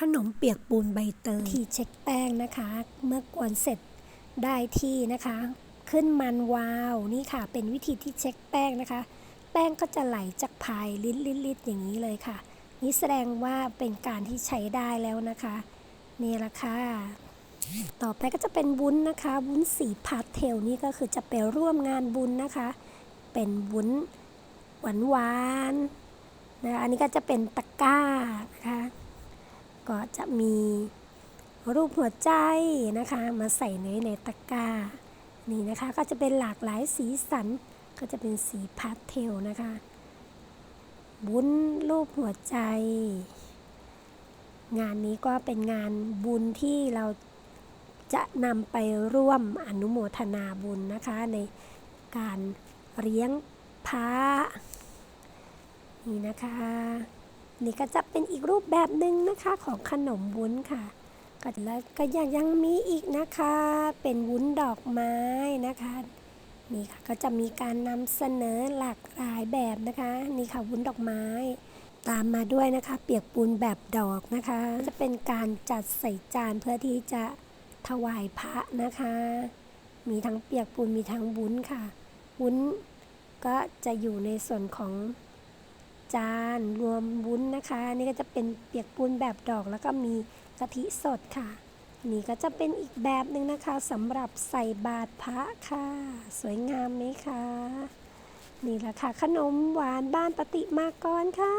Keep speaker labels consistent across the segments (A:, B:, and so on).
A: ขนมเปียกปูนใบเตยที่เช็คแป้งนะคะ เมื่อกวนเสร็จได้ที่นะคะ ขึ้นมันวาวนี่ค่ะ เป็นวิธีที่เช็คแป้งนะคะ แป้งก็จะไหลจากพายลิ้นลิดๆอย่างนี้เลยค่ะ นี่แสดงว่าเป็นการที่ใช้ได้แล้วนะคะนี่ละค่ะต่อไปก็จะเป็นวุ้นนะคะ วุ้นสีพาสเทลนี่ก็คือจะไปร่วมงานบุญนะคะ เป็นวุ้นหวานหวานนะคะอันนี้ก็จะเป็นตะกร้านะคะ ก็จะมีรูปหัวใจนะคะ มาใส่ในในตะกร้านี่นะคะก็จะเป็นหลากหลายสีสันก็จะเป็นสีพาสเทลนะคะบุญรูปหัวใจ งานนี้ก็เป็นงานบุญที่เราจะนำไปร่วมอนุโมทนาบุญนะคะ ในการเลี้ยงพระนี่นะคะ นี่ก็จะเป็นอีกรูปแบบหนึ่งนะคะของขนมวุ้นค่ะ ก็แล้วก็ยังยังมีอีกนะคะ เป็นวุ้นดอกไม้นะคะ นี่ค่ะก็จะมีการนำเสนอหลากหลายแบบนะคะ นี่ค่ะวุ้นดอกไม้ ตามมาด้วยนะคะ เปียกปูนแบบดอกนะคะ จะเป็นการจัดใส่จานเพื่อที่จะถวายพระนะคะ มีทั้งเปียกปูนมีทั้งวุ้นค่ะ วุ้นก็จะอยู่ในส่วนของจานรวม นะคะนี่ก็จะเป็นเปียกปูนแบบดอกแล้วก็มีกะทิสดค่ะ นี่ก็จะเป็นอีกแบบหนึ่งนะคะสำหรับใส่บาตรพระค่ะ สวยงามไหมคะนี่แหละค่ะ ขนมหวานบ้านปฏิมากรค่ะ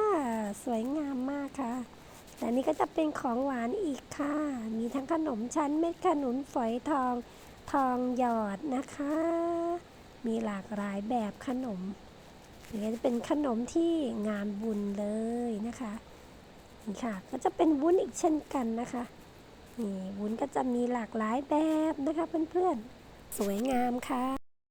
A: สวยงามมากค่ะแต่นี่ก็จะเป็นของหวานอีกค่ะ มีทั้งขนมชั้นเม็ดขนุนฝอยทองทองหยอดนะคะ มีหลากหลายแบบขนม นี่ก็จะเป็นขนมที่งานบุญเลยนะคะนี่ค่ะ ก็จะเป็นวุ้นอีกเช่นกันนะคะนี่วุ้นก็จะมีหลากหลายแบบนะคะเพื่อนๆ สวยงามค่ะ